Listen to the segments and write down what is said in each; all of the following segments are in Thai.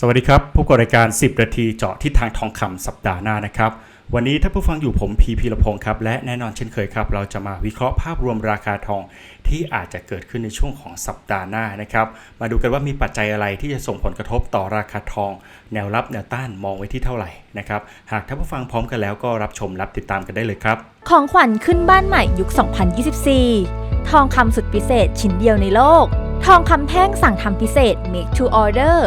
สวัสดีครับพบกับรายการ 10 นาทีเจาะทิศทางทองคำสัปดาห์หน้านะครับ วันนี้ถ้าผู้ฟังอยู่ผมพีพีรพงศ์ครับ และแน่นอนเช่นเคยครับ เราจะมาวิเคราะห์ภาพรวมราคาทองที่อาจจะเกิดขึ้นในช่วงของสัปดาห์หน้านะครับ มาดูกันว่ามีปัจจัยอะไรที่จะส่งผลกระทบต่อราคาทอง แนวรับแนวต้านมองไว้ที่เท่าไหร่นะครับ หากท่านผู้ฟังพร้อมกันแล้วก็รับชมรับติดตามกันได้เลยครับ ของขวัญขึ้นบ้านใหม่ยุค 2024 ทองคำสุดพิเศษชิ้นเดียวในโลก ทองคำแท่งสั่งทำพิเศษ make to order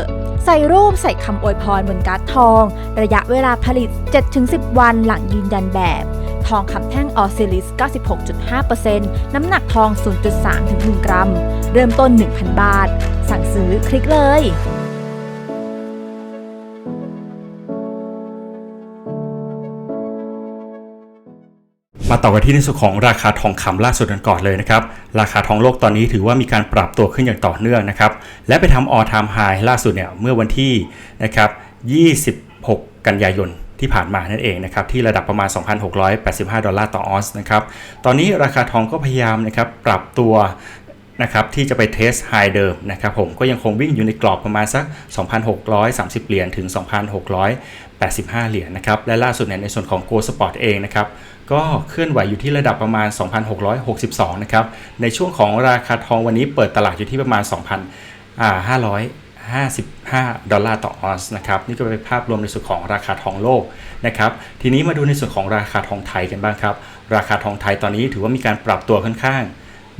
ใส่รูปใส่คำอวยพรบนการ์ดทอง ระยะเวลาผลิต 7-10 วันหลังยืนยันแบบ ทองคำแท่งออซิลิส 96.5%น้ำหนักทอง 0.3-1 กรัม เริ่มต้น 1,000 บาท สั่งซื้อคลิกเลย มาต่อกันที่ในส่วนของราคาทองคำล่าสุดกันก่อนเลยนะครับ ราคาทองโลกตอนนี้ถือว่ามีการปรับตัวขึ้นอย่างต่อเนื่องนะครับ และไปทำ all time high ล่าสุดเนี่ยเมื่อวันที่นะครับ26 กันยายนที่ผ่านมานั่นเองนะครับที่ระดับประมาณ 2,685 ดอลลาร์ต่อออนซ์นะครับตอนนี้ราคาทองก็พยายามนะครับปรับตัวนะครับที่จะไปเทสไฮเดิมนะครับผมก็ยังคงวิ่งอยู่ในกรอบประมาณสัก 2,630 เหรียญถึง 85 เหรียญนะครับและล่าสุดเนี่ยในส่วนของ Go Sport เองนะครับก็เคลื่อนไหวอยู่ที่ระดับประมาณ 2,662 นะครับในช่วงของราคาทองวันนี้เปิดตลาดอยู่ที่ประมาณ 2,555 ดอลลาร์ต่อออนซ์นะครับนี่ก็เป็นภาพรวมในส่วนของราคาทองโลกนะครับทีนี้มาดูในส่วนของราคาทองไทยกันบ้างครับ ราคาทองไทยตอนนี้ถือว่ามีการปรับตัวค่อนข้าง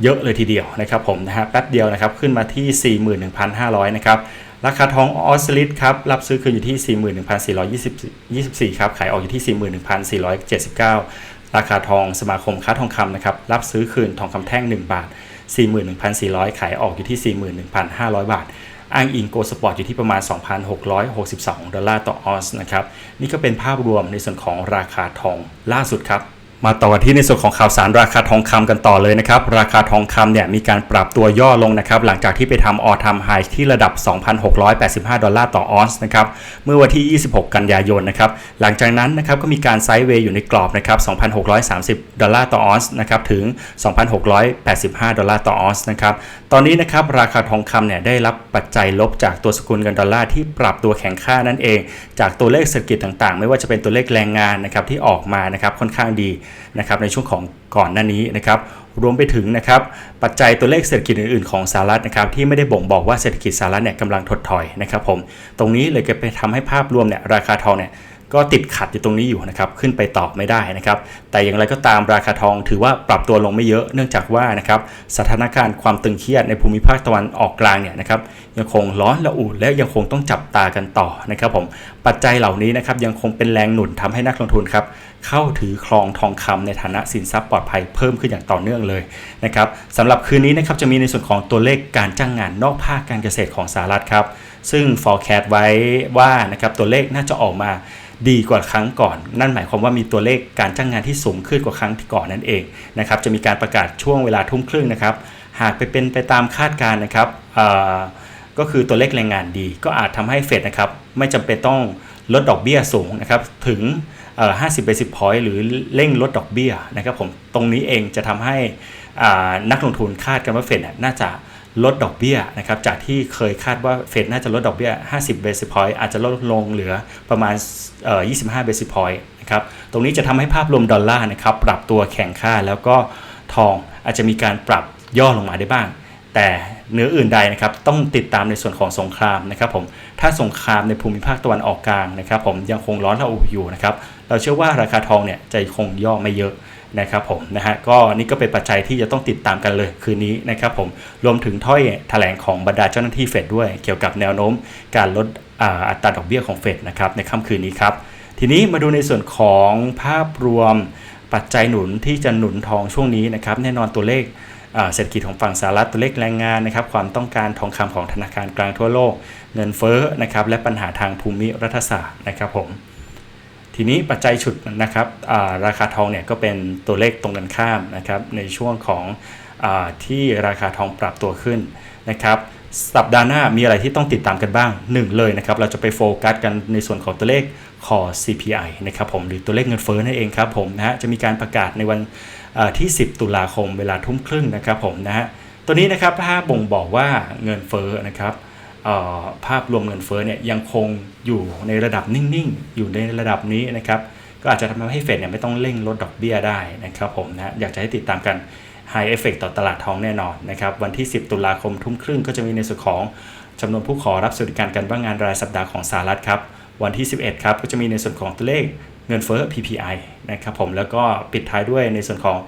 เยอะเลยทีเดียวนะครับผมนะฮะแป๊บเดียวนะครับขึ้นมาที่ 41,500 นะครับ ราคาทองออสลิดครับรับซื้อคืนอยู่ที่ 41,424ครับขายออกอยู่ที่ 41,479 ราคาทองสมาคมค้าทองคำนะครับรับซื้อคืนทองคำแท่ง 1 บาท 41,400 ขายออกอยู่ที่ 41,500 บาท อ้างอิงโกลสปอร์ตอยู่ที่ประมาณ 2,662 ดอลลาร์ต่อออนซ์นะครับนี่ก็เป็นภาพรวมในส่วนของราคาทองล่าสุดครับ มาต่อกันที่ในส่วนของข่าวสารราคาทองคำกันต่อเลยนะครับ ราคาทองคำเนี่ยมีการปรับตัวย่อลงนะครับ หลังจากที่ไปทำออทามไฮที่ระดับ 2,685 ดอลลาร์ต่อออนซ์นะครับ เมื่อวันที่ 26 กันยายนนะครับ หลังจากนั้นนะครับก็มีการไซด์เวย์อยู่ในกรอบนะครับ 2,630 ดอลลาร์ต่อออนซ์นะครับถึง 2,685 ดอลลาร์ต่อออนซ์นะครับ ตอนนี้นะครับราคาทองคำเนี่ยได้รับปัจจัยลบจากตัวสกุลเงินดอลลาร์ที่ปรับตัวแข็งค่านั่นเอง จากตัวเลขเศรษฐกิจต่างๆ ไม่ว่าจะเป็นตัวเลขแรงงานนะครับที่ออกมานะครับค่อนข้างดีนะครับในช่วงของก่อนหน้านี้นะครับรวมไปถึงนะครับปัจจัยตัวเลขเศรษฐกิจอื่นๆของสหรัฐนะครับที่ไม่ได้บ่งบอกว่าเศรษฐกิจสหรัฐเนี่ยกำลังถดถอยนะครับผมตรงนี้เลยก็ไปทำให้ภาพรวมเนี่ยราคาทองเนี่ยก็ติดขัดอยู่ตรงนี้อยู่นะครับขึ้นไปต่อไม่ได้นะครับแต่อย่างไรก็ตามราคาทองถือว่าปรับตัวลงไม่เยอะเนื่องจากว่านะครับสถานการณ์ความตึงเครียดในภูมิภาคตะวันออกกลางเนี่ยนะครับยังคงร้อนระอุและยังคงต้องจับตากันต่อนะครับผมปัจจัยเหล่านี้นะครับยังคงเป็นแรงหนุนทำให้นักลงทุนครับ เข้าถือครองทองคำในฐานะสินทรัพย์ปลอดภัยเพิ่มขึ้นอย่างต่อเนื่องเลยนะครับสำหรับคืนนี้นะครับจะมีในส่วนของตัวเลขการจ้างงานนอกภาคการเกษตรของสหรัฐครับ ซึ่ง forecast ไว้ว่านะครับตัวเลขน่าจะออกมาดีกว่าครั้งก่อน นั่นหมายความว่ามีตัวเลขการจ้างงานที่สูงขึ้นกว่าครั้งที่ก่อนนั่นเองนะครับจะมีการประกาศช่วงเวลาทุ่มครึ่งนะครับ หากไปเป็นไปตามคาดการณ์นะครับก็คือตัวเลขแรงงานดี ก็อาจทำให้เฟดนะครับไม่จำเป็นต้องลดดอกเบี้ยสูงนะครับถึง 50 basis point หรือเร่งลดดอกเบี้ยนะครับผมตรงนี้เองจะทำให้นักลงทุนคาดกันว่าเฟดน่าจะลดดอกเบี้ยนะครับจากที่เคยคาดว่าเฟดน่าจะลดดอกเบี้ย 50 basis point อาจจะลดลงเหลือประมาณ 25 basis point นะครับตรงนี้จะทำให้ภาพรวมดอลลาร์นะครับปรับตัวแข็งค่าแล้วก็ทองอาจจะมีการปรับย่อลงมาได้บ้าง แต่เหนืออื่นใดนะครับต้องติดตามในส่วนของสงครามนะครับผมถ้าสงครามในภูมิภาคตะวันออกกลางนะครับผมยังคงร้อนระอุอยู่นะครับเราเชื่อว่าราคาทองเนี่ยจะคงย่อไม่เยอะนะครับผมนะฮะก็นี่ก็เป็นปัจจัยที่จะต้องติดตามกันเลยคืนนี้นะครับผมรวมถึงถ้อยแถลงของบรรดาเจ้าหน้าที่เฟดด้วย เกี่ยวกับแนวโน้มการลดอัตราดอกเบี้ยของเฟดนะครับในค่ำคืนนี้ครับทีนี้มาดูในส่วนของภาพรวมปัจจัยหนุนที่จะหนุนทองช่วงนี้นะครับแน่นอนตัวเลข เศรษฐกิจของฝั่งสหรัฐตัวเลขแรงงานนะครับความต้องการทองคำของธนาคารกลางทั่วโลก เงินเฟ้อนะครับและปัญหาทางภูมิรัฐศาสตร์นะครับผมทีนี้ปัจจัยฉุดนะครับราคาทองเนี่ยก็เป็นตัวเลขตรงกันข้ามนะครับในช่วงของอที่ราคาทองปรับตัวขึ้นนะครับสัปดาห์หน้ามีอะไรที่ต้องติดตามกันบ้างหนึ่งเลยนะครับ เราจะไปโฟกัสกันในส่วนของตัวเลขคอ CPI นะครับผมหรือตัวเลขเงินเฟ้อนั่นเองครับผมนะฮะจะมีการประกาศในวัน ที่ 10 ตุลาคมเวลาทุ่มครึ่งนะครับผมนะฮะตัวนี้นะครับถ้าบ่งบอกว่าเงินเฟ้อนะครับภาพรวมเงินเฟ้อเนี่ยยังคงอยู่ในระดับนิ่งๆ อยู่ในระดับนี้นะครับก็อาจจะทำให้เฟดเนี่ยไม่ต้องเร่งลดดอกเบี้ยได้นะครับผมนะอยากจะให้ติดตามกัน High Effect ต่อตลาดทองแน่นอนนะครับวันที่ 10 ตุลาคมทุ่มครึ่งก็จะมีในส่วนของจำนวนผู้ขอรับสวัสดิการการว่างงานรายสัปดาห์ของสหรัฐครับวันที่ 11 ครับก็จะมีในส่วนของตัวเลข เงินเฟ้อ PPI นะครับผมแล้วก็ปิดท้ายด้วยในส่วนของ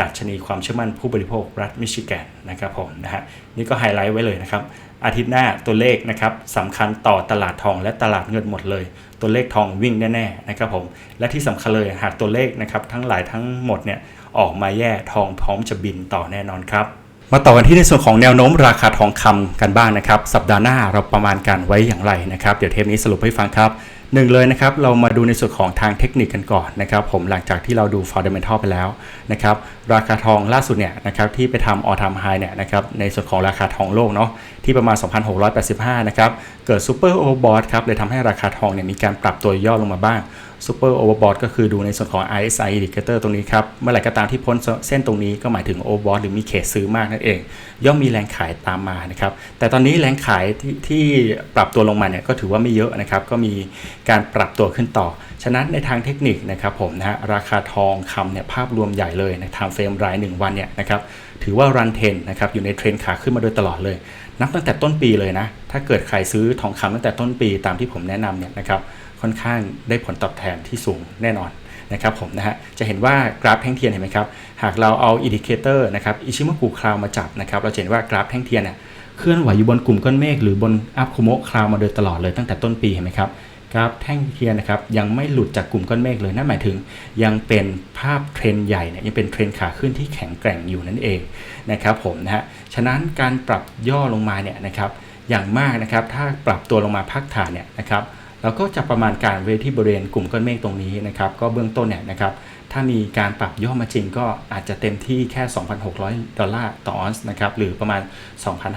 ดัชนีความเชื่อมั่นผู้บริโภครัฐมิชิแกนนะครับผมนะฮะนี่ก็ไฮไลท์ไว้เลยนะครับ อาทิตย์หน้าตัวเลขนะครับสำคัญต่อตลาดทองและตลาดเงินหมดเลย ตัวเลขทองวิ่งแน่ๆนะครับผมและที่สำคัญเลยหากตัวเลขนะครับทั้งหลายทั้งหมดเนี่ยออกมาแย่ทองพร้อมจะบินต่อแน่นอนครับ มาต่อกันที่ในส่วนของแนวโน้มราคาทองคำกันบ้างนะครับ สัปดาห์หน้าเราประมาณการไว้อย่างไรนะครับ เดี๋ยวเทปนี้สรุปให้ฟังครับ หนึ่งเลยนะครับเรามาดูในส่วนของทางเทคนิคกันก่อนนะครับผมหลังจากที่เราดู fundamental ไปแล้วนะครับราคาทองล่าสุดเนี่ยนะครับที่ไปทำ all time high เนี่ยนะครับในส่วนของราคาทองโลกเนาะที่ประมาณ 2,685 นะครับเกิด super overbought ครับเลยทำให้ราคาทองเนี่ยมีการปรับตัวย่อลงมาบ้าง super overbought ก็คือดูในส่วนของ RSI indicator ตรงนี้ครับ เมื่อไหร่ก็ตามที่พ้นเส้นตรงนี้ก็หมายถึง overbought หรือมีเขตซื้อมากนั่นเอง ย่อมมีแรงขายตามมานะครับ แต่ตอนนี้แรงขายที่ที่ปรับตัวลงมาเนี่ยก็ถือว่าไม่เยอะนะครับ ก็มีการปรับตัวขึ้นต่อ ฉะนั้นในทางเทคนิคนะครับผมนะฮะราคาทองคำเนี่ยภาพรวมใหญ่เลยในทางเฟรมราย 1 วันเนี่ยนะครับถือว่ารันเทนนะครับอยู่ในเทรนขาขึ้นมาโดยตลอดเลย นับตั้งแต่ต้นปีเลยนะถ้าเกิดใครซื้อทองคำตั้งแต่ต้นปีตามที่ผมแนะนำเนี่ยนะครับ ค่อนข้างได้ผลตอบแทนที่สูงแน่นอนนะครับผมนะฮะจะเห็นว่ากราฟแท่งเทียนเห็นไหมครับ หากเราเอาอินดิเคเตอร์นะครับอิชิม k กุคลาวมาจับนะครับเราจะเห็นว่ากราฟแท่งเทียนเนี่ยเคลื่อนไหวอยู่บนกลุ่มก้อนเมฆหรือบนอัพโคโมคลาวมาโดยตลอดเลยตั้งแต่ต้นปีเห็นไหมครับกราฟแท่งเทียนนะครับยังไม่หลุดจากกลุ่มก้อนเมฆเลยนั่นหมายถึง ยังเป็นภาพเทรนใหญ่เนี่ยยังเป็นเทรนขาขึ้นที่แข็งแกร่งอยู่นั่นเองนะครับผมนะฮะฉะนั้นการปรับย่อลงมาเนี่ยนะครับอย่างมากนะครับถ้าปรับตัวลงมาพักฐานเนี่ยนะครับ เราก็จะประมาณการไว้ที่บริเวณกลุ่มก้อนเมฆตรงนี้นะครับ ก็เบื้องต้นเนี่ยนะครับ ถ้ามีการปรับย่อมาจริงก็อาจจะเต็มที่แค่ 2,600 ดอลลาร์ต่อออนซ์นะครับ หรือประมาณ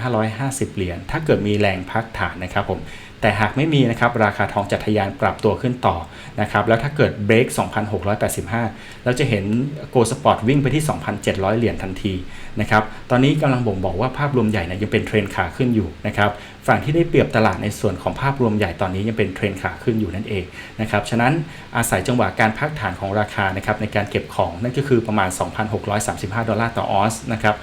2,550 เหรียญ ถ้าเกิดมีแรงพักฐานนะครับผม แต่หากไม่มีนะครับ ราคาทองจะทะยานปรับตัวขึ้นต่อนะครับ แล้วถ้าเกิดเบรก2,685 เราจะเห็นโกลสปอร์ตวิ่งไปที่ 2,700 เหรียญทันที นะครับตอนนี้กำลังบ่งบอกว่าภาพรวมใหญ่เนี่ยยังเป็นเทรนขาขึ้นอยู่นะครับฝั่งที่ได้เปรียบตลาดในส่วนของภาพรวมใหญ่ตอนนี้ยังเป็นเทรนขาขึ้นอยู่นั่นเองนะครับฉะนั้นอาศัยจังหวะการพักฐานของราคานะครับในการเก็บของนั่นก็คือประมาณ 2,635 ดอลลาร์ต่อออนซ์นะครับ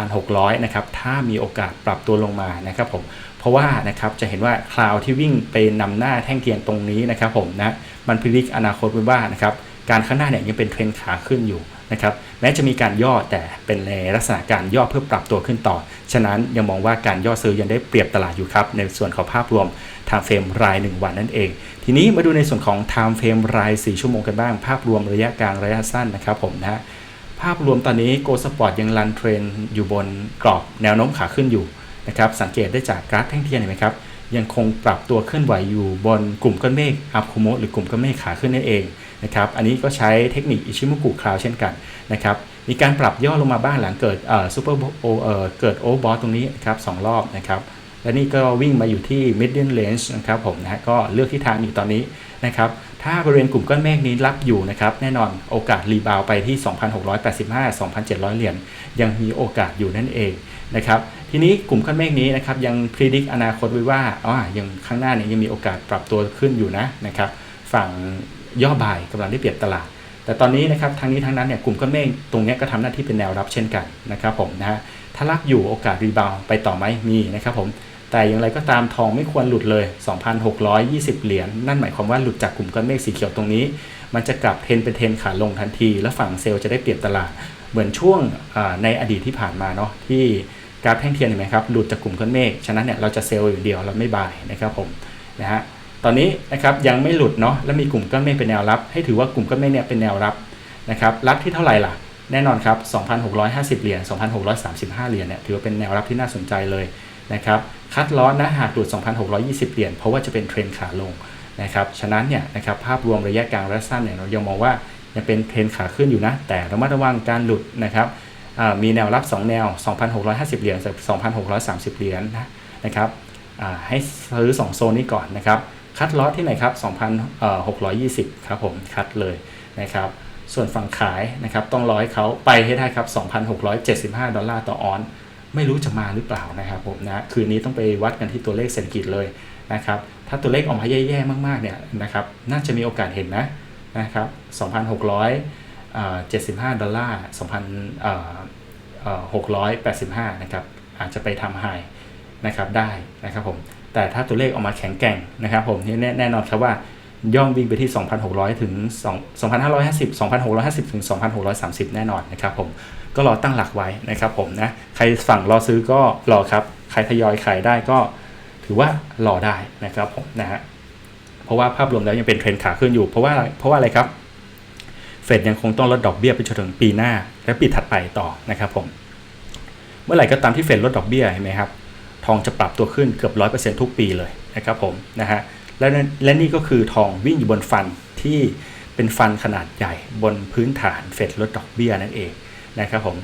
2,600นะครับถ้ามีโอกาสปรับตัวลงมานะครับผมเพราะว่านะครับจะเห็นว่าคลาวที่วิ่งไปนำหน้าแท่งเทียนตรงนี้นะครับผมนะมันพิจิกอนาคตไว้ว่านะครับการข้างหน้าเนี่ยยังเป็นเทรนขาขึ้นอยู่ นะครับแม้จะมีการย่อแต่เป็นในลักษณะการย่อเพื่อปรับตัวขึ้นต่อ ฉะนั้นยังมองว่าการย่อซื้อยังได้เปรียบตลาดอยู่ครับ ในส่วนของภาพรวมไทม์เฟรมราย 1 วันนั่นเอง ทีนี้มาดูในส่วนของไทม์เฟรมราย 4 ชั่วโมงกันบ้าง ภาพรวมระยะกลางระยะสั้นนะครับผมนะภาพรวมตอนนี้โกลสปอร์ตยังรันเทรนอยู่บนกรอบแนวโน้มขาขึ้นอยู่นะครับสังเกตได้จากกราฟแท่งเทียนเห็นไหมครับยังคงปรับตัวเคลื่อนไหวอยู่บนกลุ่มก้อนเมฆอัพโคโมหรือกลุ่มก้อนเมฆขาขึ้นนั่นเอง นะครับอันนี้ก็ใช้เทคนิคอิชิมุกุคลาวเช่นกันนะครับมีการปรับย่อลงมาบ้างหลังเกิดเอ่อซูเปอร์โอเอ่อเกิดโอเวอร์บอสตรงนี้ครับสองรอบนะครับและนี่ก็วิ่งมาอยู่ที่ middle range นะครับผมนะก็เลือกที่ทางอยู่ตอนนี้นะครับถ้าบริเวณกลุ่มก้อนเมฆนี้รับอยู่นะครับแน่นอนโอกาสรีบาวไปที่ 2,685 2,700 เหรียญยังมีโอกาสอยู่นั่นเองนะครับทีนี้กลุ่มก้อนเมฆนี้นะครับยังพิจิกอนาคตไว้ว่าอ๋อยังข้างหน้าเนี่ยยังมีโอกาสปรับตัวขึ้นอยู่นะนะครับฝั่ง ย่อบ่ายกำลังได้เปรียบตลาด แต่ตอนนี้นะครับทางนี้ทางนั้นเนี่ยกลุ่มก้อนเมฆตรงนี้ก็ทำหน้าที่เป็นแนวรับเช่นกันนะครับผมนะฮะถ้ารับอยู่โอกาสรีบาวไปต่อไหมมีนะครับผมแต่อย่างไรก็ตามทองไม่ควรหลุดเลย 2,620 เหรียญนั่นหมายความว่าหลุดจากกลุ่มก้อนเมฆสีเขียวตรงนี้ มันจะกลับเทนเป็นเทนขาลงทันที แล้วฝั่งเซลล์จะได้เปรียบตลาด เหมือนช่วงในอดีตที่ผ่านมาเนาะที่กราฟแท่งเทียนเห็นไหมครับหลุดจากกลุ่มก้อนเมฆฉะนั้นเนี่ยเราจะเซลล์อยู่เดียวเราไม่บายนะครับผมนะฮะ ตอนนี้นะครับยังไม่หลุดเนาะแล้วมีกลุ่มก้อนเมฆเป็นแนวรับ ให้ถือว่ากลุ่มก้อนเมฆเนี่ยเป็นแนวรับนะครับรับที่เท่าไหร่ล่ะ แน่นอนครับ 2,650 เหรียญ 2,635 เหรียญเนี่ยถือว่าเป็นแนวรับที่น่าสนใจเลยนะครับคัดล้อนะหากหลุด 2,620 เหรียญเพราะว่าจะเป็นเทรนขาลงนะครับฉะนั้นเนี่ยนะครับภาพรวมระยะกลางระยะสั้นเนี่ยเรายังมองว่ายังเป็นเทรนขาขึ้นอยู่นะ แต่ระมัดระวังการหลุดนะครับมีแนวรับ 2 แนว 2,650 เหรียญ2,630 เหรียญนะนะครับให้ซื้อ 2 โซนนี้ก่อนนะครับ คัดลอตที่ไหนครับ2,620 ครับผมคัดเลยนะครับส่วนฝั่งขายนะครับต้องร้อยเขาไปให้ได้ครับ 2,675 ดอลลาร์ต่อออนไม่รู้จะมาหรือเปล่านะครับผมนะคืนนี้ต้องไปวัดกันที่ตัวเลขเศรษฐกิจเลยนะครับถ้าตัวเลขออกมาแย่ๆมากๆเนี่ยนะครับน่าจะมีโอกาสเห็นนะนะครับ2,675 ดอลลาร์2,685 นะครับอาจจะไปทำไฮนะครับได้นะครับผม แต่ถ้าตัวเลขออกมาแข็งแกร่งนะครับผมนี่แน่แน่นอนครับว่าย่อมวิ่งไปที่ 2,600 ถึง 2,550 2,650 ถึง 2,630 แน่นอนนะครับผมก็รอตั้งหลักไว้นะครับผมนะใครฝั่งรอซื้อก็รอครับ ใครทยอยขายได้ก็ถือว่ารอได้นะครับผมนะฮะเพราะว่าภาพรวมแล้วยังเป็นเทรนขาขึ้นอยู่ เพราะว่าเพราะว่าอะไรครับเฟดยังคงต้องลดดอกเบี้ยไปจนถึงปีหน้าและปีถัดไปต่อนะครับผมเมื่อไหร่ก็ตามที่เฟดลดดอกเบี้ยเห็นไหมครับ ทองจะปรับตัวขึ้นเกือบ 100%ทุกปีเลยนะครับผมนะฮะและและนี่ก็คือทองวิ่งอยู่บนฟันที่เป็นฟันขนาดใหญ่บนพื้นฐานเฟดลดดอกเบี้ยนั่นเองนะครับผม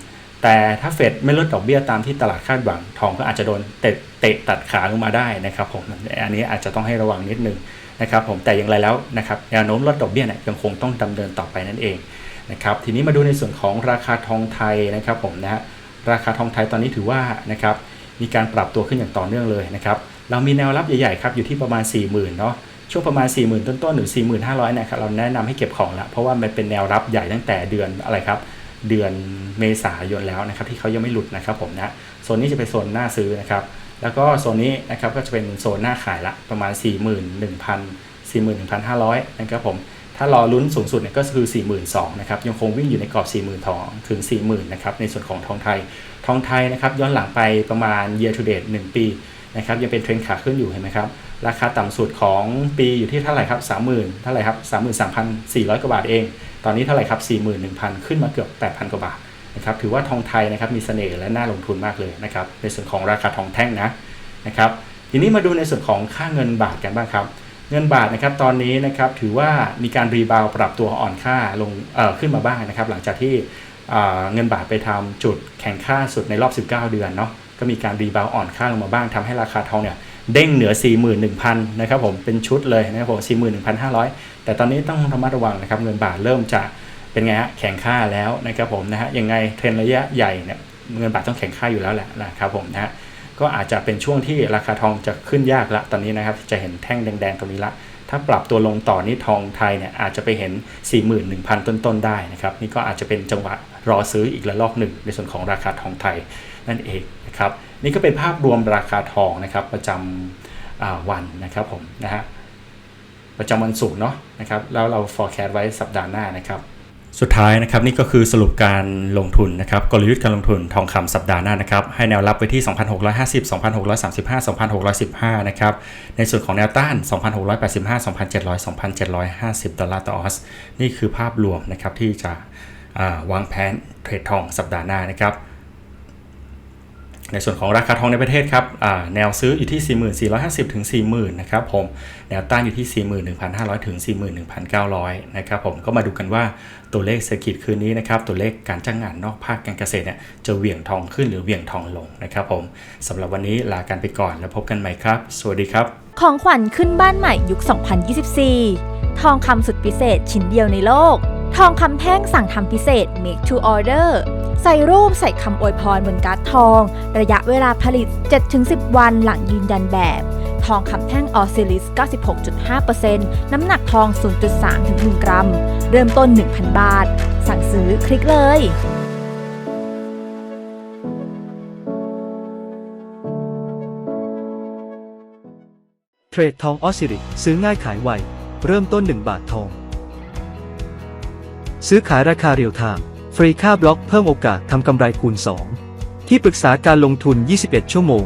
แต่ถ้าเฟดไม่ลดดอกเบี้ยตามที่ตลาดคาดหวัง ทองก็อาจจะโดนเตะเตะตัดขาลงมาได้นะครับผมอันนี้อาจจะต้องให้ระวังนิดนึงนะครับผมแต่อย่างไรแล้วนะครับแนวโน้มลดดอกเบี้ยเนี่ยยังคงต้องดำเนินต่อไปนั่นเองนะครับทีนี้มาดูในส่วนของราคาทองไทยนะครับผมนะฮะราคาทองไทยตอนนี้ถือว่านะครับ มีการปรับตัวขึ้นอย่างต่อเนื่องเลยนะครับ เรามีแนวรับใหญ่ๆครับอยู่ที่ประมาณ 40,000เนาะช่วงประมาณ 40,000 ต้นๆหรือ4,500นะครับเราแนะนำให้เก็บของละเพราะว่ามันเป็นแนวรับใหญ่ตั้งแต่เดือนอะไรครับเดือนเมษายนแล้วนะครับที่เขายังไม่หลุดนะครับผมนะโซนนี้จะเป็นโซนหน้าซื้อนะครับแล้วก็โซนนี้นะครับก็จะเป็นโซนหน้าขายละประมาณ 41,000 41,500 นะครับผม ถ้ารอลุ้นสูงสุดเนี่ยก็คือ 42,000นะครับยังคงวิ่งอยู่ในกรอบ 40,000ทองถึง 40,000นะครับในส่วนของทองไทย ทองไทยนะครับย้อนหลังไปประมาณ year to date 1 ปีนะครับยังเป็นเทรนขาขึ้นอยู่เห็นไหมครับราคาต่ำสุดของปีอยู่ที่เท่าไหร่ครับ30,000เท่าไหร่ครับ33,400 กว่าบาทเอง ตอนนี้เท่าไหร่ครับ41,000 ขึ้นมาเกือบ 8,000 กว่าบาทนะครับถือว่าทองไทยนะครับมีเสน่ห์และน่าลงทุนมากเลยนะครับในส่วนของราคาทองแท่งนะนะครับทีนี้มาดูในส่วนของค่าเงินบาทกันบ้างครับ เงินบาทนะครับตอนนี้นะครับถือว่ามีการรีบาวปรับตัวอ่อนค่าลงขึ้นมาบ้างนะครับหลังจากที่เเงินบาทไปทำจุดแข่งค่าสุดในรอบ 19 เดือนเนาะก็มีการรีบาวอ่อนค่าลงมาบ้างทำให้ราคาทองเนี่ยเด้งเหนือ 41,000นะครับผมเป็นชุดเลยนะครับผม41,500 แต่ตอนนี้ต้องระมัดระวังนะครับเงินบาทเริ่มจะเป็นไงฮะแข่งค่าแล้วนะครับผมนะฮะยังไงเทรนระยะใหญ่เนี่ยเงินบาทต้องแข่งค่าอยู่แล้วแหละนะครับผมนะฮะ ก็อาจจะเป็นช่วงที่ราคาทองจะขึ้นยากละตอนนี้นะครับจะเห็นแท่งแดงๆตรงนี้ละถ้าปรับตัวลงต่อนี่ทองไทยเนี่ยอาจจะไปเห็น 41,000 ต้นๆได้นะครับนี่ก็อาจจะเป็นจังหวะรอซื้ออีกระลอกหนึ่งในส่วนของราคาทองไทยนั่นเองนะครับนี่ก็เป็นภาพรวมราคาทองนะครับประจำวันนะครับผมนะฮะประจำวันศุกร์เนาะนะครับแล้วเรา forecast ไว้สัปดาห์หน้านะครับ สุดท้ายนะครับนี่ก็คือสรุปการลงทุนนะครับกลยุทธ์การลงทุนทองคำสัปดาห์หน้านะครับให้แนวรับไว้ที่ 2,650 2,635 2,615นะครับในส่วนของแนวต้าน 2,685 2,700 2,750 ดอลลาร์ต่อออสนี่คือภาพรวมนะครับที่จะวางแผนเทรดทองสัปดาห์หน้านะครับในส่วนของราคาทองในประเทศครับแนวซื้ออยู่ที่ 4450 ถึง 40,000 นะครับผม แนวต้านอยู่ที่ 41,500 ถึง 41,900 นะครับผม ก็มาดูกันว่า ตัวเลขเศรษฐกิจคืนนี้นะครับตัวเลขการจ้างงานนอกภาคการเกษตรเนี่ยจะเหวี่ยงทองขึ้นหรือเหวี่ยงทองลงนะครับผมสำหรับวันนี้ลากันไปก่อนแล้วพบกันใหม่ครับ สวัสดีครับ ของขวัญขึ้นบ้านใหม่ยุค 2024 ทองคำสุดพิเศษชิ้นเดียวในโลก ทองคำแท่งสั่งทำพิเศษ make to order ใส่รูปใส่คำอวยพรบนการ์ดทอง ระยะเวลาผลิต 7-10 วันหลังยืนยันแบบ ทองคำแท่งออซิลิส 96.5%น้ำหนักทอง 0.3-1กรัม เริ่มต้น 1,000 บาท สั่งซื้อคลิกเลยเทรดทองออสซิริซื้อง่ายขายไว เริ่มต้น 1 บาททอง ซื้อขายราคาเรียลไทม์ฟรีค่าบล็อกเพิ่มโอกาสทำกำไรคูณ 2 ที่ปรึกษาการลงทุน 21 ชั่วโมง